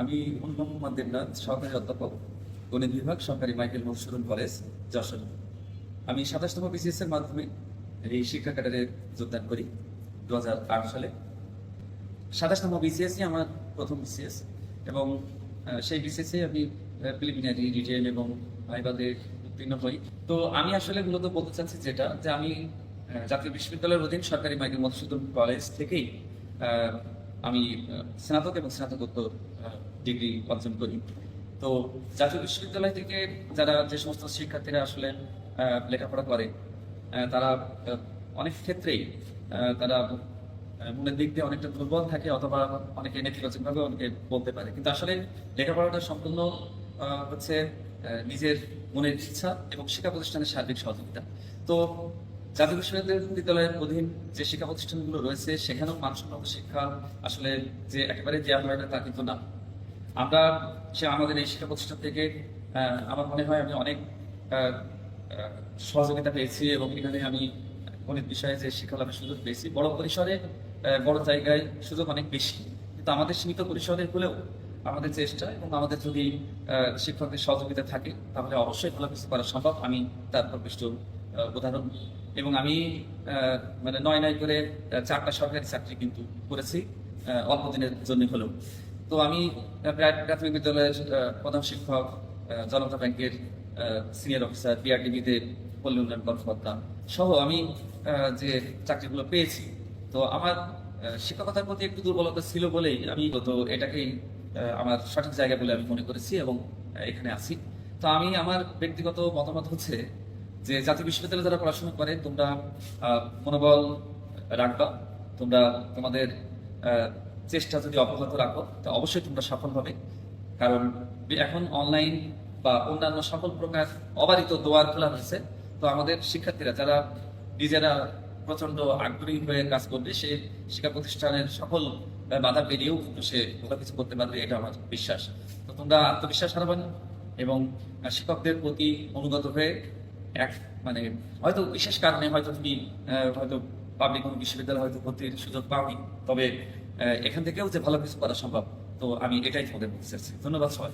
আমি অনুপম কুমার দেবনাথ সহকারী অধ্যাপক, গণিত বিভাগ সরকারি মাইকেল মধুসূদন কলেজ, যশোর। আমি সাতাশতম বিসিএস এর মাধ্যমে এই শিক্ষা ক্যাডারে যোগদান করি দু হাজার আট সালে। সাতাশতম বিসিএসই আমার প্রথম বিসিএস এবং সেই বিসিএসে আমি প্রিলিমিনারি রিটেল এবং ভাইবাদে উত্তীর্ণ হই। তো আমি আসলে মূলত বলতে চাচ্ছি যেটা, যে আমি জাতীয় বিশ্ববিদ্যালয়ের অধীন সরকারি মাইকেল মধুসূদন কলেজ থেকেই আমি স্নাতক এবং স্নাতকোত্তর ডিগ্রি অর্জন করি। তো জাতীয় বিশ্ববিদ্যালয় থেকে যারা যে সমস্ত শিক্ষার্থীরা আসলে লেখাপড়া করে তারা অনেক ক্ষেত্রেই তারা মনের দিক দিয়ে অনেকটা দুর্বল থাকে অথবা অনেকে নেতিবাচকভাবে অনেকে বলতে পারে। কিন্তু আসলে লেখাপড়াটা সম্পূর্ণ হচ্ছে নিজের মনের ইচ্ছা এবং শিক্ষা প্রতিষ্ঠানের সার্বিক সহযোগিতা। তো জাতীয় বিশ্ববিদ্যালয়ের অধীন যে শিক্ষা প্রতিষ্ঠানগুলো রয়েছে সেখানেও মানসম্মত শিক্ষা আসলে যে একেবারে হয় না তা কিন্তু না। আমরা সে আমাদের এই শিক্ষা প্রতিষ্ঠান থেকে আমার মনে হয় আমি অনেক সহযোগিতা পেয়েছি এবং এখানে আমি গণিত বিষয়ে যে শিক্ষা লাভের সুযোগ পেয়েছি বড় পরিসরে বড় জায়গায় সুযোগ অনেক বেশি। কিন্তু আমাদের সীমিত পরিসরে হলেও আমাদের চেষ্টা এবং আমাদের যদি শিক্ষকদের সহযোগিতা থাকে তাহলে অবশ্যই ভালো কিছু করা সম্ভব। আমি তার প্রকৃষ্ট আহ, উদাহরণ। এবং আমি মানে নয় নয় করে চারটা সরকারি চাকরি কিন্তু করেছি অল্প দিনের জন্য হলেও। তো আমি প্রাথমিক বিদ্যালয়ের প্রধান শিক্ষক জনতা ব্যাংকের সিনিয়র অফিসার বিআরডিবিতে পল্লী উন্নয়ন কর্মকর্তা সহ আমি যে চাকরিগুলো পেয়েছি। তো আমার শিক্ষকতার প্রতি একটু দুর্বলতা ছিল বলেই আমি তো এটাকেই আমার সঠিক জায়গা বলে আমি মনে করেছি এবং এখানে আছি। তো আমি, আমার ব্যক্তিগত মতামত হচ্ছে যে জাতীয় বিশ্ববিদ্যালয়ে যারা পড়াশোনা করে, তোমরা মনোবল রাখবা। তোমরা তোমাদের চেষ্টা যদি অব্যাহত রাখো, তা অবশ্যই তোমরা সফল হবে। কারণ এখন অনলাইন বা অন্যান্য সকল প্রকার অবারিত দোয়ার খোলা হয়েছে তো আমাদের শিক্ষার্থীরা, যারা নিজেরা প্রচণ্ড আগ্রহী হয়ে কাজ করবে, সে শিক্ষা প্রতিষ্ঠানের সকল বাধা পেরিয়েও কিন্তু সে ভালো কিছু করতে পারবে, এটা আমার বিশ্বাস। তো তোমরা আত্মবিশ্বাস হারাবে না এবং শিক্ষকদের প্রতি অনুগত হয়ে এক মানে হয়তো বিশেষ কারণে হয়তো তুমি হয়তো পাবলিক কোনো বিশ্ববিদ্যালয় হয়তো ভর্তির সুযোগ পাওনি। তবে এখান থেকেও যে ভালো কিছু করা সম্ভব, তো আমি এটাই তোমাদের বলতে চাচ্ছি ধন্যবাদ সবাই